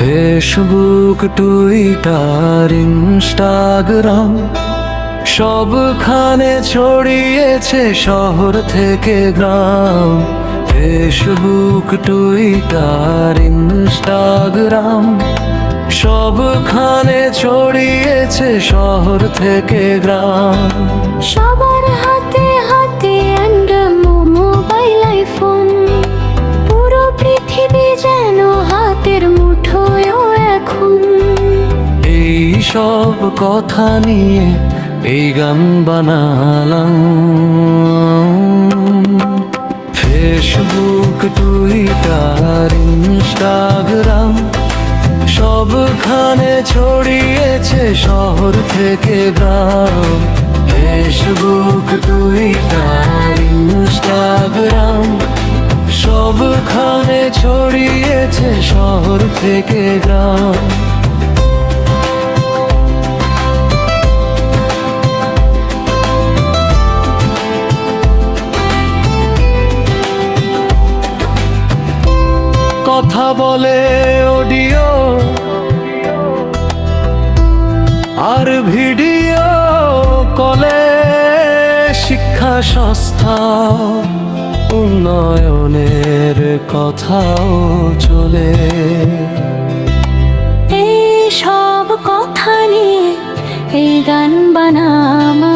Facebook, Twitter, Instagram সবখানে ছড়িয়েছে শহর থেকে গ্রাম। ফেসবুক, টুইটার, ইনস্টাগ্রাম সবখানে ছড়িয়েছে শহর থেকে গ্রাম। সবার সব কথা নিয়ে এই গান বানালাম। ফেসবুক টুইটার ইনস্টাগ্রাম সবখানে ছড়িয়েছে শহর থেকে গ্রাম। ফেসবুক টুইটার ইনস্টাগ্রাম সবখানে ছড়িয়েছে শহর থেকে গ্রাম। কথা বলে অডিও। আর ভিডিও কলে শিক্ষা সংস্থা উন্নয়নের কথাও চলে। এই সব কথা নিয়ে এই গান বানামা।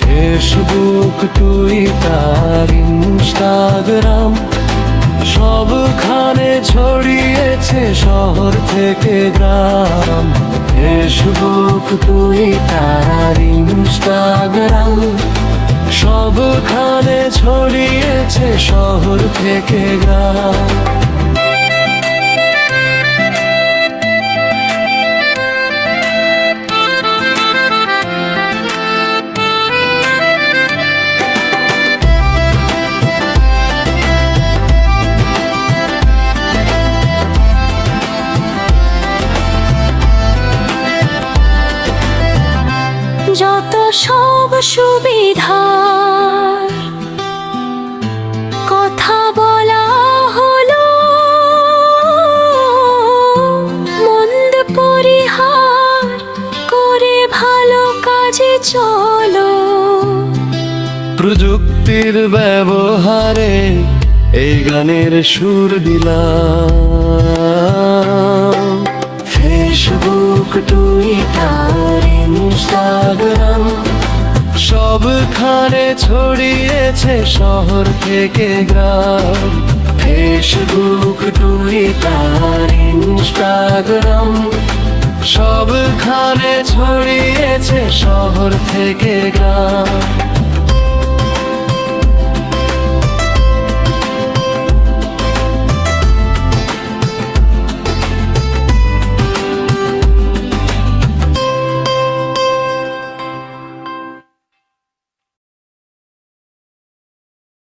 ফেসবুক টুইটার ইনস্টাগ্রাম সবখানে ছড়িয়েছে শহর থেকে গ্রাম। ফেসবুক, টুইটার ইনস্টাগ্রাম সবখানে ছড়িয়েছে শহর থেকে গ্রাম। যত সব সুবিধা কথা বলা হলো, মন্দ পরিহার করে ভালো কাজে চলো। প্রযুক্তির ব্যবহারে এই গানের সুর দিলাম। ফেসবুক, টুইটার ইনস্টাগ্রাম সবখানে ছড়িয়েছে শহর থেকে গ্রাম। ফেসবুক টুইটার ইনস্টাগ্রাম সবখানে ছড়িয়েছে শহর থেকে গ্রাম।